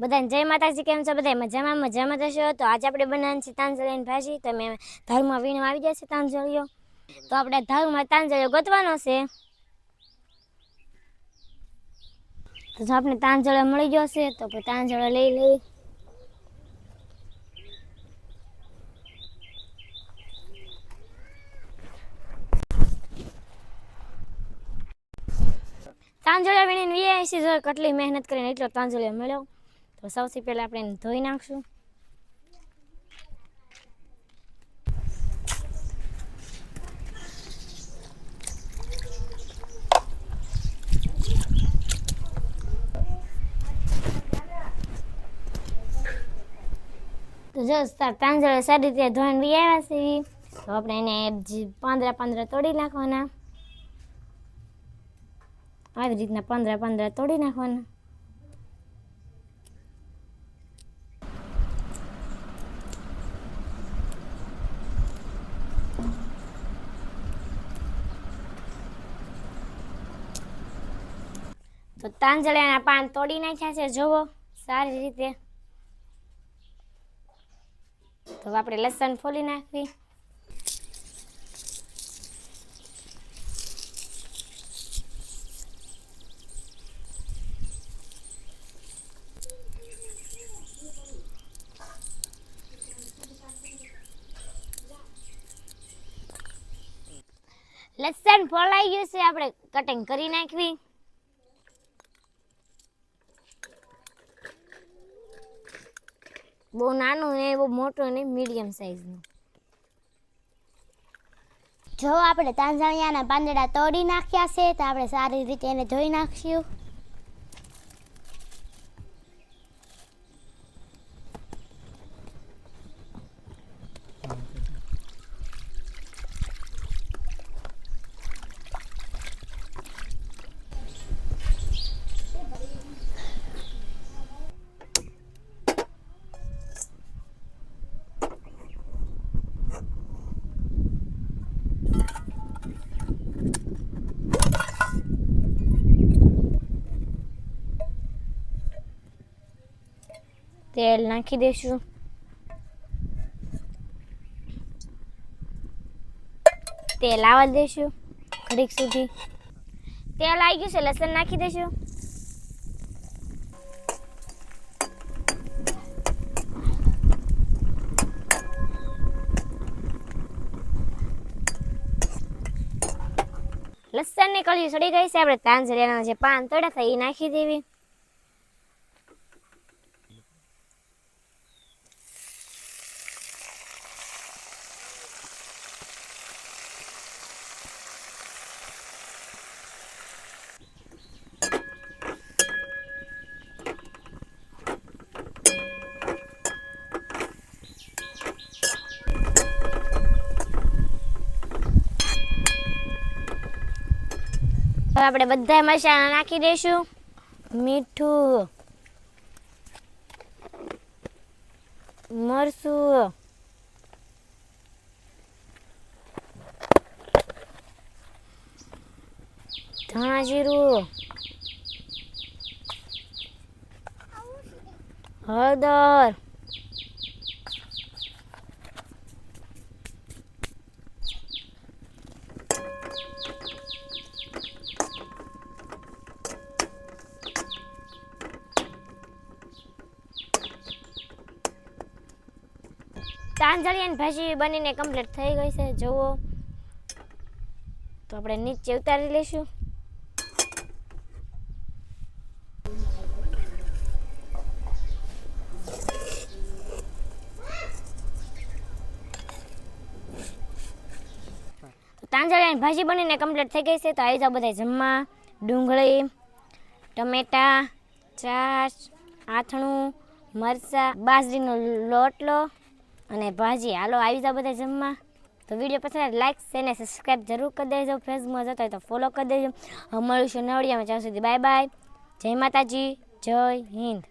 બધાને જય માતાજી, કેમ છો? બધા મજામાં? મજામાં જશો તો આજે આપણે બનાવીને છે તાંજળીની ભાજી. મેં ધારમાં વીણવા આવી જશે તાંજળીઓ. તો આપણે ધારમાં તાંજળીઓ ગોતવાનો છે. તો જો આપણે તાંજળો મળી ગયો છે, તો તાંજળો લઈ લઈ. તાંજળિયા વીણીને વીએ આવીશી જો કેટલી મહેનત કરીને એટલો તાંજળિયો મળ્યો. તો સૌથી પહેલાં આપણે એને ધોઈ નાખશું. તો જો તાર તાંજળિયો સારી રીતે ધોઈને વી આવ્યા છે તો આપણે એને પાંદડા પાંદડા તોડી નાખવાના. આવી રીતના પંદર પંદર તોડી નાખવાના. તો તાંજળિયાના પાન તોડી નાખ્યા છે, જુઓ. સારી રીતે. તો આપણે લસણ ફોલી નાખવી. લસણ ફોલાઈ ગયું છે, આપણે કટિંગ કરી નાખવી. બહુ નાનું ને બહુ મોટું ને મીડિયમ સાઈઝનું જો આપણે તાંજાણિયાના પાંદડા તોડી નાખ્યા છે, તો આપણે સારી રીતે એને ધોઈ નાખશું. તેલ નાખી દઈશું તેલ આવવા દઈશું ઘડીક સુધી તેલ આવી ગયું છે લસણ નાખી દઈશું લસણની કળી સડી ગઈ છે આપણે તાંજરિયાના જે પાન તોડ્યા હતા એ નાખી દેવી હવે આપણે બધા મસાલા નાખી દઈશું. મીઠું મરસું ધાણા જીરું હળદર તાંજળિયાની ભાજી બનીને કમ્પ્લીટ થઈ ગઈ છે, જુઓ. તો આપણે નીચે ઉતારી લઈશું. તાંજળિયાની ભાજી બનીને કમ્પ્લીટ થઈ ગઈ છે, તો આવી જાઓ બધા જમવા. ડુંગળી, ટમેટા છાશ આથણું, મરચાં, બાજરીનો લોટલો. અને ભાજી, હાલો, આવી જાઓ બધા જમવા. તો વીડિયો પસંદ લાઈક શેર ને સબસ્ક્રાઈબ જરૂર કરી દેજો. ફેસબુકમાં જતા હોય તો ફોલો કરી દેજો. મળીશું નવડિયામાં જ્યાં સુધી. બાય બાય જય માતાજી. જય હિન્દ.